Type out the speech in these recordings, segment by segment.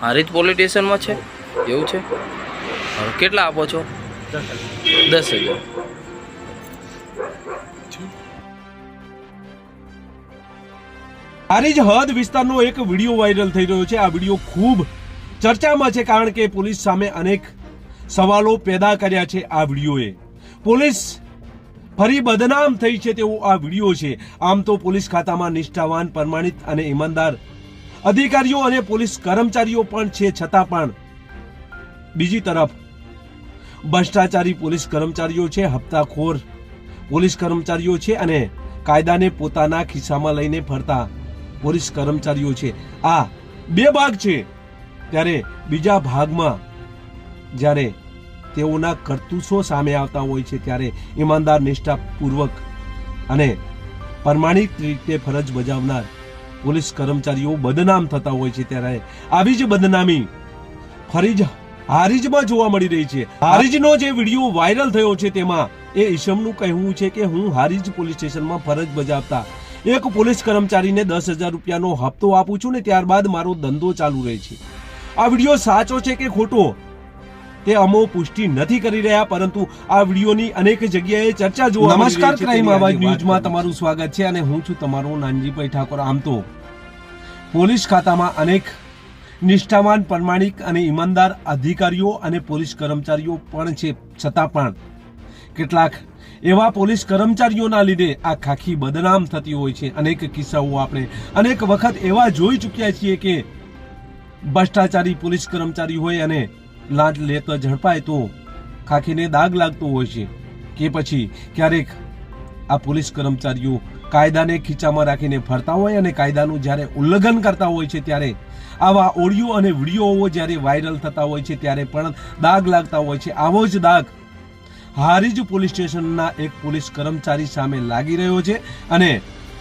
Harij police સ્ટેશનમાં છે? એવું છે? કેટલા આપો છો? દસ હજાર. હારીજ હદ વિસ્તારનો એક વીડિયો વાયરલ થઈ રહ્યો છે. આ વીડિયો ખૂબ ચર્ચામાં છે કારણ કે પોલીસ સામે અનેક સવાલો પેદા કર્યા છે આ વિડીયોએ. પોલીસ ફરી બદનામ થઈ છે તેવો આ વીડિયો છે. આમ તો પોલીસ ખાતામાં નિષ્ઠાવાન, પ્રમાણિત અને ઈમાનદાર અધિકારીઓ અને પોલીસ કર્મચારીઓ પણ છે, છતાં પણ. બીજી તરફ, ભ્રષ્ટાચારી પોલીસ કર્મચારીઓ છે, હપ્તાખોર પોલીસ કર્મચારીઓ છે અને કાયદાને પોતાના ખિસ્સામાં લઈને ફરતા પોલીસ કર્મચારીઓ છે. આ બે ભાગ છે. ત્યારે બીજા ભાગમાં જ્યારે તેઓના કરતૂસો સામે આવતા હોય છે, ત્યારે ઈમાનદાર, નિષ્ઠાપૂર્વક અને પ્રમાણિક રીતે ફરજ બજાવનાર પોલીસ કર્મચારીઓ બદનામ થતા હોય છે ત્યારે આવી જ બદનામી ફરી જ હારીજમાં જોવા મળી રહી છે. હારીજનો જે વીડિયો વાયરલ થયો છે તેમાં એ ઈશમનું કહેવું છે કે હું હારીજ પોલીસ સ્ટેશનમાં ફરજ બજાવતા એક પોલીસ કર્મચારીને દસ હજાર રૂપિયાનો હપ્તો આપું છું ને ત્યારબાદ મારો ધંધો ચાલુ રહે છે. આ વીડિયો સાચો છે કે ખોટો? તે અમો પુષ્ટિ નથી કરી રહ્યા પરંતુ આ વિડીયોની અનેક જગ્યાએ ચર્ચા જોવા નમસ્કાર ક્રાઇમ આવાજ ન્યૂઝમાં તમારું સ્વાગત છે અને હું છું તમારો નાનજીભાઈ ઠાકોર. આમ તો પોલીસ ખાતામાં અનેક નિષ્ઠાવાન, પ્રમાણિક અને ઈમાનદાર અધિકારીઓ અને પોલીસ કર્મચારીઓ પણ છે. છતાં પણ કેટલાક એવા પોલીસ કર્મચારીઓના લીધે આ ખાખી બદનામ થતી હોય છે. અનેક કિસ્સાઓ આપણે અનેક વખત એવા જોઈ ચૂક્યા છીએ કે ભ્રષ્ટાચારી પોલીસ કર્મચારી હોય અને લાંચ લેતો ઝડપાય તો ખાખીને દાગ લાગતો હોય છે. કે પછી ક્યારેક આ પોલીસ કર્મચારીઓ કાયદાને ખીચામાં રાખીને ફરતા હોય અને કાયદાનું જ્યારે ઉલ્લંઘન કરતા હોય છે ત્યારે આવા ઓડિયો અને વિડીયોઓ જ્યારે વાયરલ થતા હોય છે ત્યારે પણ દાગ લાગતા હોય છે. આવો જ દાગ હારીજ પોલીસ સ્ટેશનના એક પોલીસ કર્મચારી સામે લાગી રહ્યો છે અને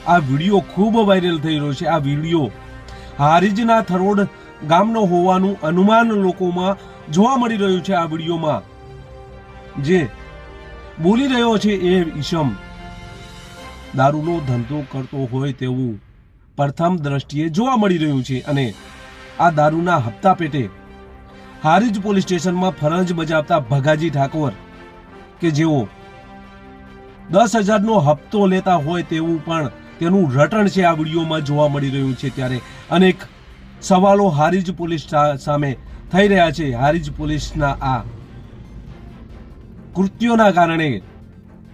આ વીડિયો ખૂબ વાયરલ થઈ રહ્યો છે. આ વીડિયો હારીજના થરોડ ગામનો હોવાનું અનુમાન લોકોમાં જોવા મળી રહ્યું છે. આ વિડીયોમાં જે બોલી રહ્યો છે એ ઈશમ દારૂનો ધંધો કરતો હોય તેવું પ્રથમ દ્રષ્ટિએ જોવા મળી રહ્યું છે અને આ દારૂના હપ્તા પેટે હારીજ પોલીસ સ્ટેશનમાં ફરજ બજાવતા ભગાજી ઠાકોર કે જેઓ દસ હજારનો હપ્તો લેતા હોય તેવું પણ તેનું રટણ છે આ વિડીયોમાં જોવા મળી રહ્યું છે ત્યારે અનેક સવાલો હારીજ પોલીસ સામે થઈ રહ્યા છે. હારીજ પોલીસના આ કૃત્યોના કારણે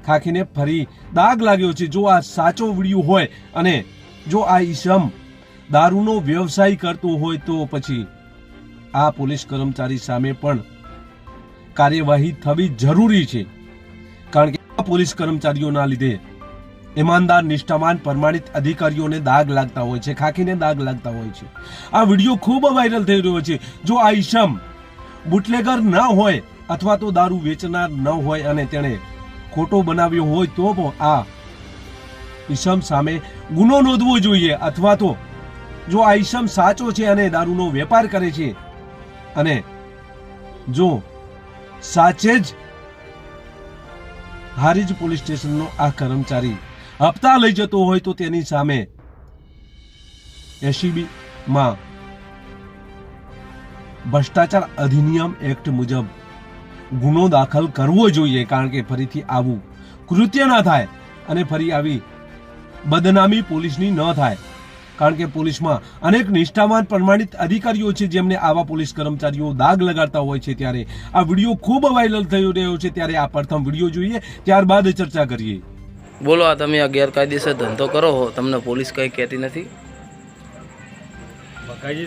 ખાખીને ફરી દાગ લાગ્યો છે. જો આ સાચો વીડિયો હોય અને જો આ ઈસમ દારૂનો વ્યવસાય કરતો હોય તો પછી આ પોલીસ કર્મચારી સામે પણ કાર્યવાહી થવી જરૂરી છે. કારણ કે આ પોલીસ કર્મચારીઓના લીધે ઈમાનદાર, નિષ્ઠાવાન, પ્રમાણિત અધિકારીઓને દાગ લાગતા હોય છે. ખાખીને દાગ લાગતા હોય છે. આ વીડિયો ખૂબ વાયરલ થઈ રહ્યો છે. જો આ ઈશમ બુટલેગર ન હોય અથવા તો દારૂ વેચનાર ન હોય અને તેણે ખોટો બનાવ્યો હોય તો પણ આ ઈસમ સામે ગુનો નોંધવો જોઈએ. અથવા તો જો આ ઈસમ સાચો છે અને દારૂનો વેપાર કરે છે અને જો સાચે જ હારીજ પોલીસ સ્ટેશનનો આ કર્મચારી હપ્તા લઈ જતો હોય તો તેની સામે એસીબીમાં ભ્રષ્ટાચાર અધિનિયમ એક્ટ મુજબ ગુનો દાખલ કરવો જોઈએ કારણ કે ફરીથી આવું કૃત્ય ન થાય અને ફરી આવી બદનામી પોલીસની ન થાય. કારણ કે પોલીસમાં અનેક નિષ્ઠાવાન પ્રમાણિત અધિકારીઓ છે જેમને આવા પોલીસ કર્મચારીઓ દાગ લગાડતા હોય છે. ત્યારે આ વીડિયો ખૂબ વાયરલ થઈ રહ્યો છે. ત્યારે આ પ્રથમ વીડિયો જોઈએ ત્યારબાદ ચર્ચા કરીએ. બોલો આ તમે આ ગેરકાયદેસર ધંધો કરો હો તમને પોલીસ કંઈ કહેતી નથી?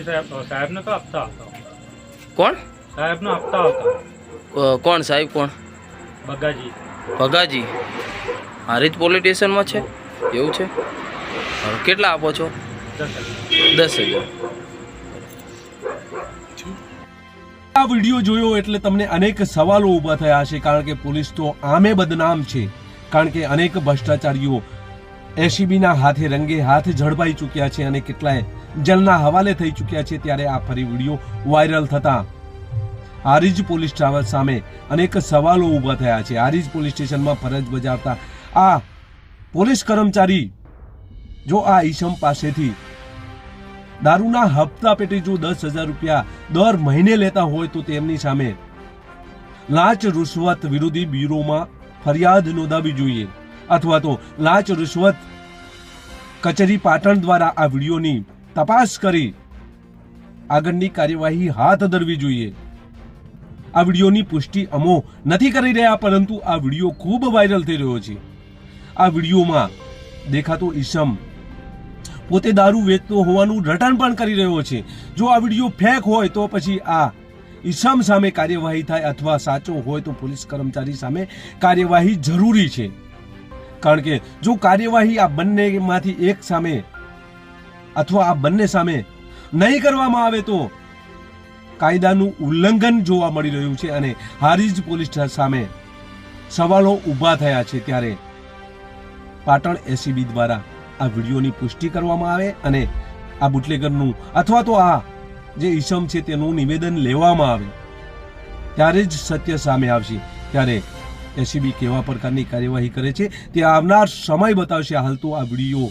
સાહેબ સાહેબને તો આપતા હતા કોણ? સાહેબનો આપતા હતો કોણ સાહેબ કોણ? ભગાજી ભગાજી. હારીજ પોલીસ સ્ટેશનમાં છે? એવું છે? કેટલા આપો છો? દસ દસ હજાર. આ વીડિયો જોયો એટલે તમને અનેક સવાલો ઊભા થયા હશે કારણ કે પોલીસ તો આમે બદનામ છે. કારણ કે અનેક ભ્રષ્ટાચારીઓ એસીબીના હાથે રંગે હાથ ઝડપાઈ ચૂક્યા છે અને કેટલાય જેલના હવાલે થઈ ચૂક્યા છે ત્યારે આ ફરી વીડિયો વાયરલ થતા હારીજ પોલીસ સ્ટાફ સામે અનેક સવાલો ઊભા થયા છે. આરીજ પોલીસ સ્ટેશનમાં ફરજ બજાવતા આ પોલીસ કર્મચારી જો આ ઈશમ પાસેથી દારૂના હપ્તા પેટી જો દસ હજાર રૂપિયા દર મહિને લેતા હોય તો તેમની સામે લાંચ રૂશ્વત વિરોધી બ્યુરોમાં ફરિયાદ નોંધાવી જોઈએ. અથવા તો લાંચ રૂશ્વત કચેરી પાટણ દ્વારા આ વિડીયોની તપાસ કરી આગળની કાર્યવાહી હાથ ધરવી જોઈએ. આ વિડીયોની પુષ્ટિ અમો નથી કરી રહ્યા, પરંતુ આ વીડિયો ખૂબ વાયરલ થઈ રહ્યો છે. આ વિડીયોમાં દેખાતો ઈસમ પોતે દારૂ વેચતો હોવાનું રટણ પણ કરી રહ્યો છે. જો આ વીડિયો ફેક હોય તો પછી આ ઈસમ સામે કાર્યવાહી થાય અથવા સાચો હોય તો પોલીસ કર્મચારી સામે કાર્યવાહી જરૂરી છે. કારણ કે જો કાર્યવાહી આ બંનેમાંથી એક સામે અથવા આ બંને સામે નહીં કરવામાં આવે તો કાયદાનું ઉલ્લંઘન જોવા મળી રહ્યું છે અને હારીજ પોલીસ સામે સવાલો ઊભા થયા છે ત્યારે પાટણ એસીબી દ્વારા આ વિડીયોની પુષ્ટિ કરવામાં આવે અને આ બુટલેગરનું અથવા તો આ જે ઈસમ છે તેનું નિવેદન લેવામાં આવે. ત્યારે જ સત્ય સામે આવશે. ત્યારે એસીબી કેવા પ્રકારની કાર્યવાહી કરે છે તે આવનાર સમય બતાવશે. હાલ તો આ વીડિયો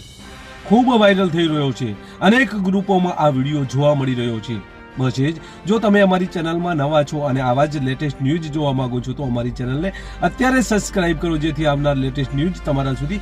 ખૂબ વાયરલ થઈ રહ્યો છે. અનેક ગ્રુપોમાં આ વીડિયો જોવા મળી રહ્યો છે. બસ એ જ. જો તમે અમારી ચેનલમાં નવા છો અને આવા જ લેટેસ્ટ ન્યૂઝ જોવા માંગો છો તો અમારી ચેનલને અત્યારે સબસ્ક્રાઇબ કરો જેથી આવનાર લેટેસ્ટ ન્યૂઝ તમારા સુધી